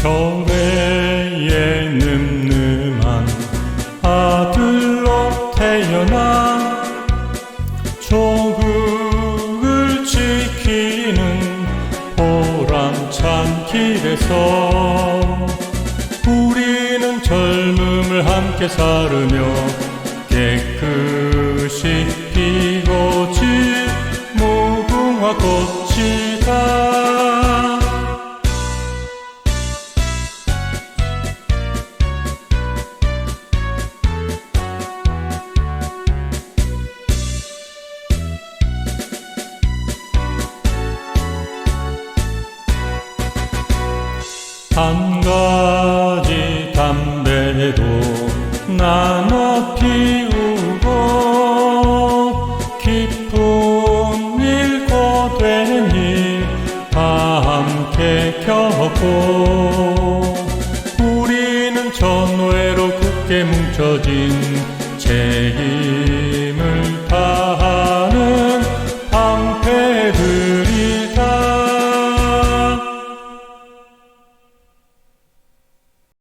교회에 늠름한 아들로 태어나 조국을 지키는 보람찬 길에서 우리는 젊음을 함께 살으며 깨끗이 피고 질 무궁화 꽃이다 한 가지 담배도 나눠 피우고 깊은 일 고된 일 함께 겪고 우리는 전회로 굳게 뭉쳐진 제일